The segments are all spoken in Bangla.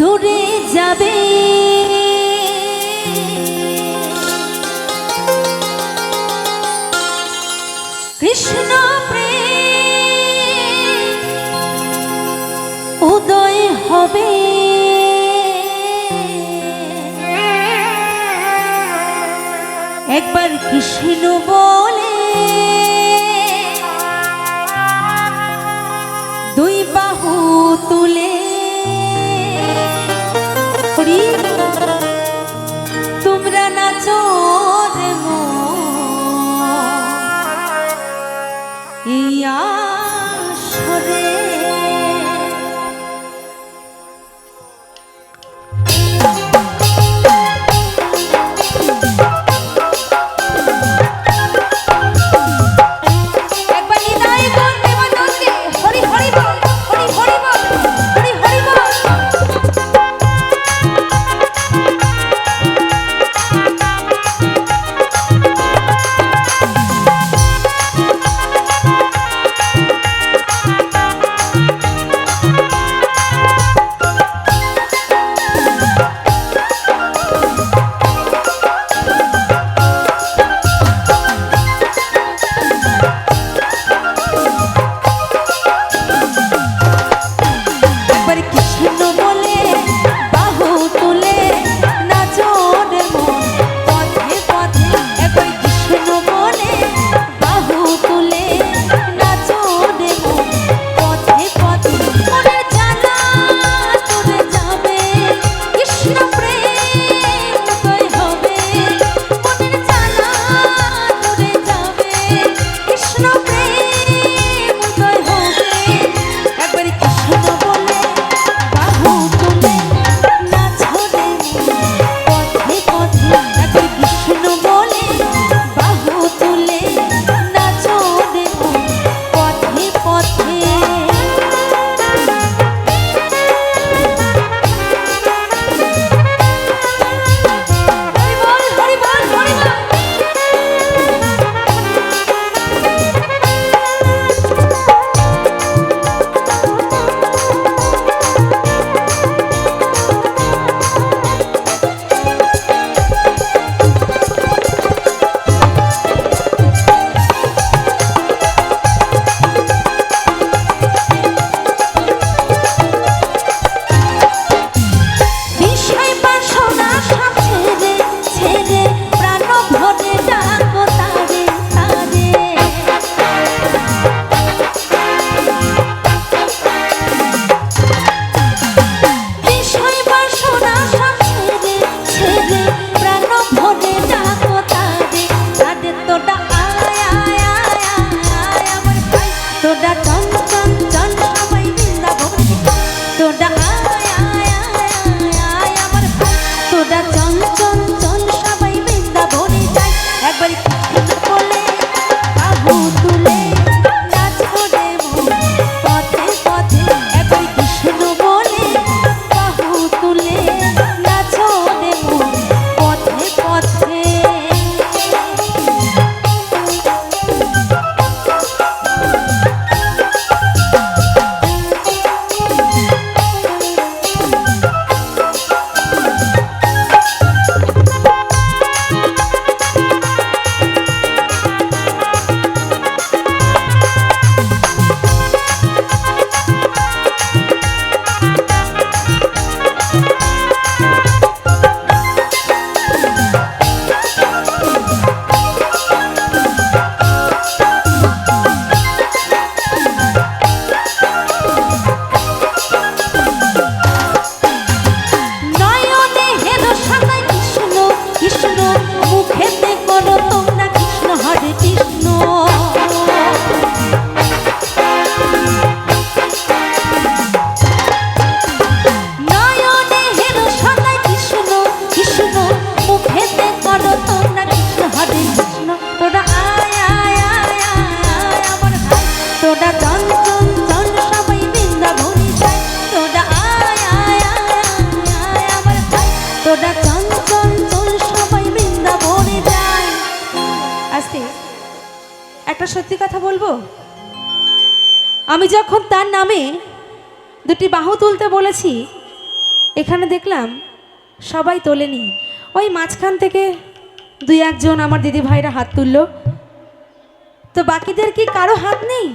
দূরে যাবে। কৃষ্ণ উদয় হবে। একবার কৃষ্ণ বলে তোরা জন জন জন সবাই একটা সত্যি কথা বলব? আমি যখন তার নামে দুটি বাহু তুলতে বলেছি, এখানে দেখলাম সবাই তোলেনি। ওই মাঝখান থেকে দুই একজন আমার দিদি ভাইরা হাত তুললো। তো বাকিদের কি কারও হাত নেই?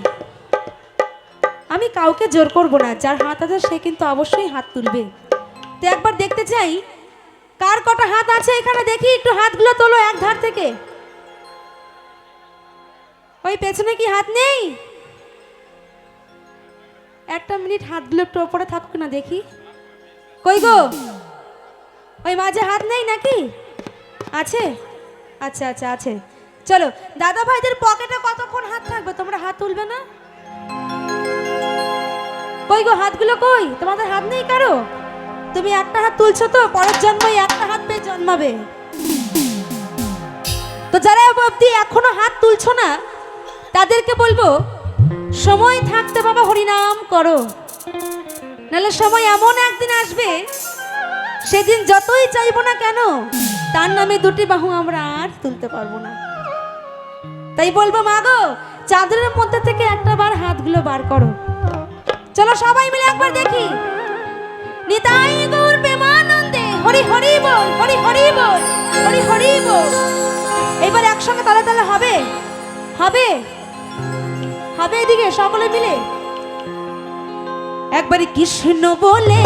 আমি কাউকে জোর করব না, যার হাত আছে সে কিন্তু অবশ্যই হাত তুলবে। তো একবার দেখতে চাই কার কটা হাত আছে এখানে? দেখি, একটু হাতগুলো তোলো এক ধার থেকে। ওই পেছনে কি হাত নেই? একটা মিনিট হাতগুলো একটু ওপরে থাকুক না, দেখি। কই গো? ওই মাঝে হাত নেই নাকি? আছে? আচ্ছা আচ্ছা আছে। চলো, দাদা ভাইদের পকেটে কতক্ষণ হাত থাকবে? তোমরা হাত তুলবে না? কই গো, হাতগুলো কই? তোমাদের হাত নেই কারও? তুমি একটা হাত তুলছো তো, পরের জন্মে একটা হাত পেয়ে জন্মাবে। তো যারা অবধি এখনও হাত তুলছো না, তাদেরকে বলব, সময় থাকতে বাবা হরিনাম করো। নাহলে সময় এমন একদিন আসবে, সেদিন যতই চাইব না কেন, তার নামে দুটি বাহু আমরা আর তুলতে পারব না। তাই বলব, মা গো, চাদরের মধ্যে থেকে একটা বার হাতগুলো বার করো। চলো সবাই মিলে একবার দেখি। নিতাই গৌর প্রেমানন্দে হরি হরি বল, হরি হরি বল, হরি হরি বল। এবার একসঙ্গে তালে তালে হবে? হবে? হবে এদিকে সকলে মিলে? একবারে কৃষ্ণ বলে